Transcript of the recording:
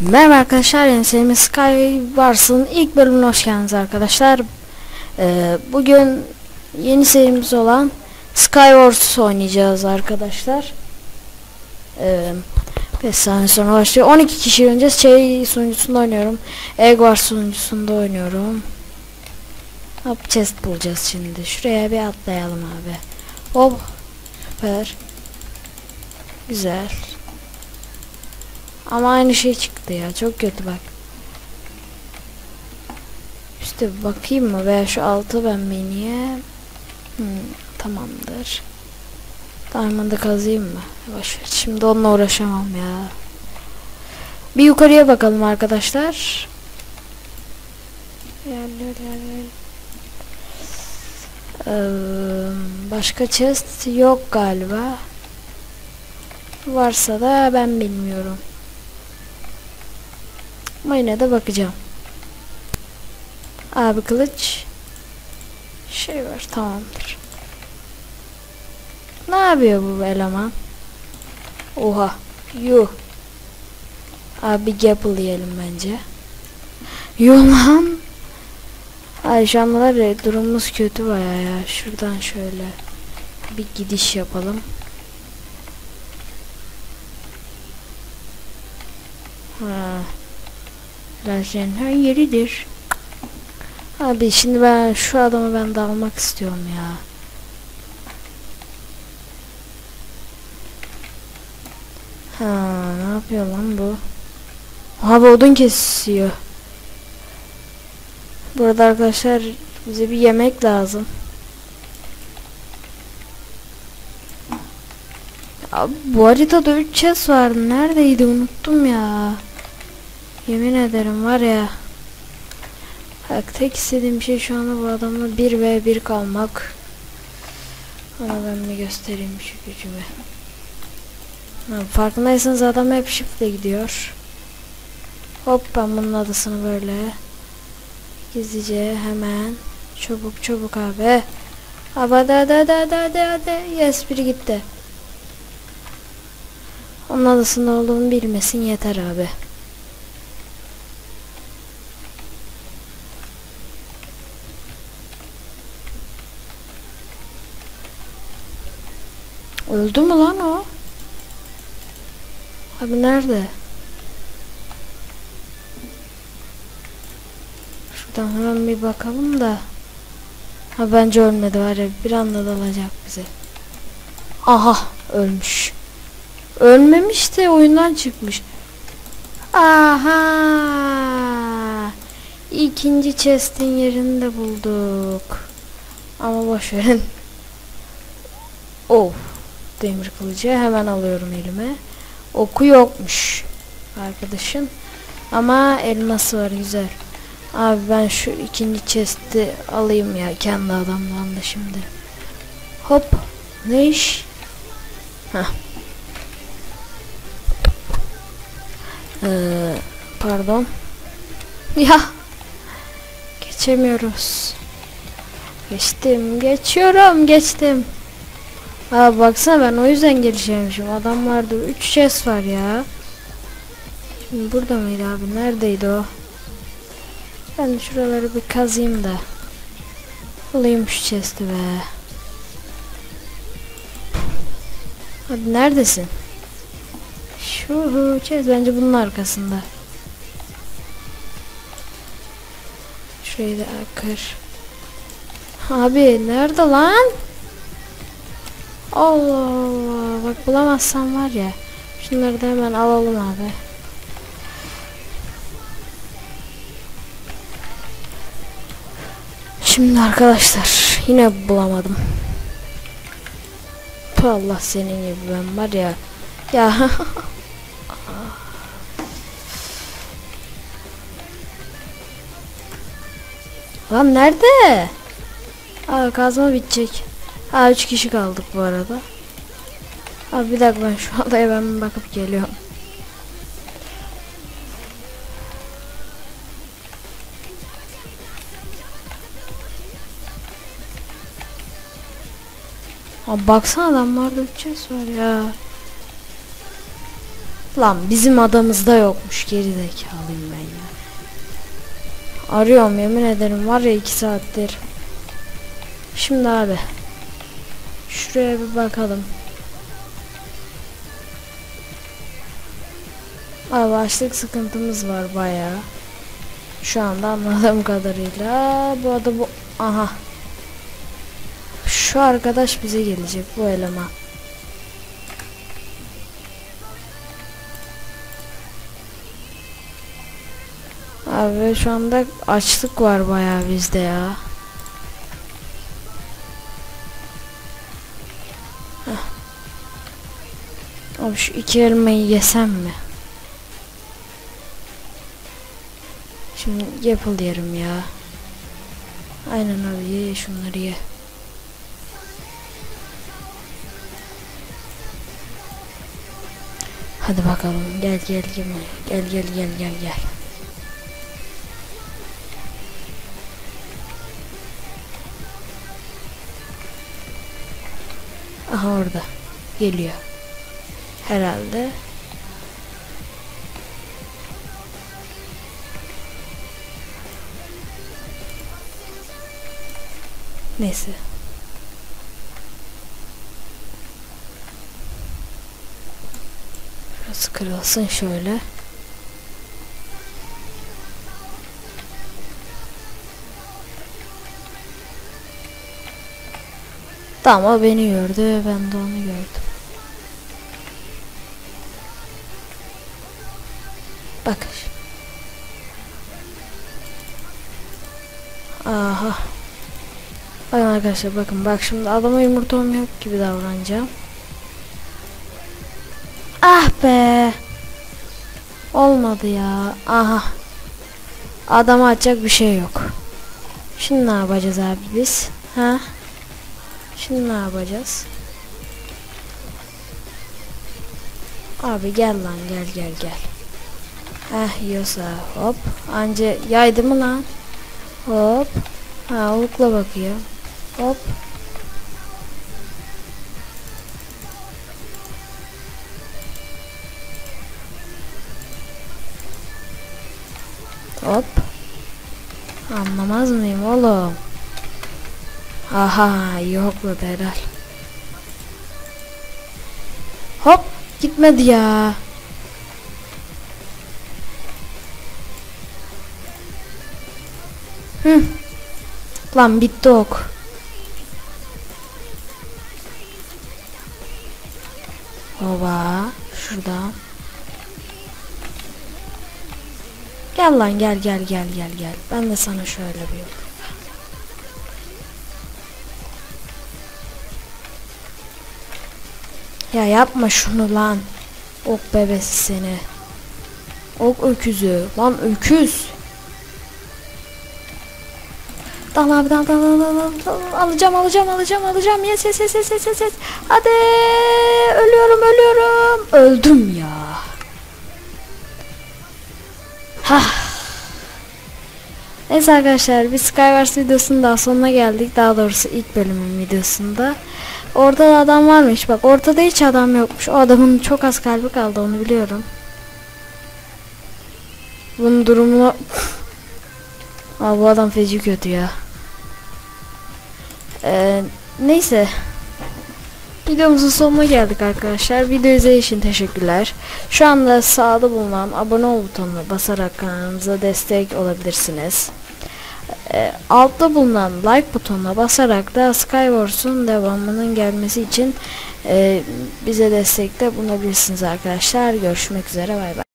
Merhaba arkadaşlar, yeni serimiz Skywars'ın ilk bölümüne hoş geldiniz arkadaşlar. Ee, bugün yeni serimiz olan Skywars oynayacağız arkadaşlar. Ee, 5 saniye sonra başlıyor. 12 kişi oynayacağız. Şey sunucusunda oynuyorum. Egg Wars sunucusunda oynuyorum. Hop chest bulacağız şimdi. Şuraya bir atlayalım abi. Hop. Süper. Güzel. Ama aynı şey çıktı ya. Çok kötü bak. İşte bakayım mı veya şu altı ben mi niye? Hmm, tamamdır. Diamond'ı kazıyım mı? Boş ver. Şimdi onunla uğraşamam ya. Bir yukarıya bakalım arkadaşlar. Ee, başka chest yok galiba. Varsa da ben bilmiyorum. Ama yine de bakacağım. Abi kılıç. Şey var tamamdır. Ne yapıyor bu eleman? Oha. Yuh. Abi gapple yiyelim bence. Yuh lan. Ay şu anlar durumumuz kötü baya ya. Şuradan şöyle bir gidiş yapalım. Ha. Lazerin her yeridir. Abi şimdi ben şu adamı ben dalmak istiyorum ya. Ha, ne yapıyor lan bu? Abi odun kesiyor. Burada arkadaşlar bize bir yemek lazım. Abi bu haritada 3 chest vardı. Neredeydi unuttum ya. Yemin ederim var ya. Bak tek istediğim şey şu anda bu adamla 1 ve 1 kalmak. Ona ben bir göstereyim şu gücümü. Ha, farkındaysanız adam hep shiftle gidiyor. Hop ben bunun adısını böyle gizlice hemen çabuk çabuk abi. Abi hadi hadi hadi hadi hadi, hadi. Yes biri gitti. Onun adasında olduğunu bilmesin yeter abi. Öldü mü lan o? Abi nerede? Şuradan hemen bir bakalım da. Ha bence ölmedi var ya bir anda dalacak bize. Aha ölmüş. Ölmemiş de oyundan çıkmış. Aha! İkinci chest'in yerini de bulduk. Ama boş verin. Demir kılıcı hemen alıyorum elime. Oku yokmuş arkadaşın. Ama elması var güzel. Abi ben şu ikinci chest'i alayım ya kendi adamdan da şimdi. Hop. Ne iş? Heh. Ee, pardon. Ya. Geçemiyoruz. Geçtim. Geçiyorum. Geçtim. Abi baksana ben o yüzden gelişemişim. Adamlarda 3 chest var ya. Şimdi burada mıydı abi? Neredeydi o? Ben şuraları bir kazayım da. Alayım şu chest'i be. Abi neredesin? Şu chest bence bunun arkasında. Şurayı da kır. Abi nerede lan? Allah Allah. Bak bulamazsam var ya. Şunları da hemen alalım abi. Şimdi arkadaşlar yine bulamadım. Allah senin gibi ben var ya. Ya. Lan nerede? Aa kazma bitecek. Aa 3 kişi kaldık bu arada. Abi bir dakika ben şu adaya ben bakıp geliyorum. Abi baksana adamlarda 3 var ya. Lan bizim adamızda yokmuş geri zekalıyım ben ya. Arıyorum yemin ederim var ya iki saattir. Şimdi abi. Şuraya bir bakalım. Abi açlık sıkıntımız var bayağı. Şu anda anladığım kadarıyla bu arada bu aha. Şu arkadaş bize gelecek bu eleman. Abi şu anda açlık var bayağı bizde ya. Abi şu iki elmayı yesem mi? Şimdi yapıl yerim ya. Aynen abi ye şunları ye. Hadi bakalım gel gel gel gel gel gel gel gel. Aha orada. Geliyor. Herhalde. Neyse. Biraz kırılsın şöyle. Tamam o beni gördü ben de onu gördüm. Arkadaşlar bakın bak şimdi adama yumurtam yok gibi davranacağım. Ah be. Olmadı ya. Aha. Adama atacak bir şey yok. Şimdi ne yapacağız abi biz? Ha? Şimdi ne yapacağız? Abi gel lan gel gel gel. Eh yiyorsa hop. Anca yaydı mı lan? Hop. Ha olukla bakıyor. Hop. Hop. Anlamaz mıyım oğlum? Aha yokladı herhal. Hop gitmedi ya. Hı. Lan bitti ok. Baba şuradan. Gel lan gel gel gel gel gel. Ben de sana şöyle bir yol. Ya yapma şunu lan. Ok bebesi seni. Ok öküzü. Lan öküz. Dal abi dal dal dal dal dal. Alacağım alacağım alacağım alacağım. Yes yes yes yes yes yes. Hadi. Ölüyorum ölüyorum. Öldüm ya. Hah. Neyse arkadaşlar biz Skywars videosunun daha sonuna geldik. Daha doğrusu ilk bölümün videosunda. Orada da adam varmış. Bak ortada hiç adam yokmuş. O adamın çok az kalbi kaldı onu biliyorum. Bunun durumunu... Aa, bu adam feci kötü ya. Ee, neyse. Videomuzun sonuna geldik arkadaşlar. Video izlediğiniz için teşekkürler. Şu anda sağda bulunan abone ol butonuna basarak kanalımıza destek olabilirsiniz. Ee, altta bulunan like butonuna basarak da Skywars'un devamının gelmesi için e, bize destekte bulunabilirsiniz arkadaşlar. Görüşmek üzere bay bay.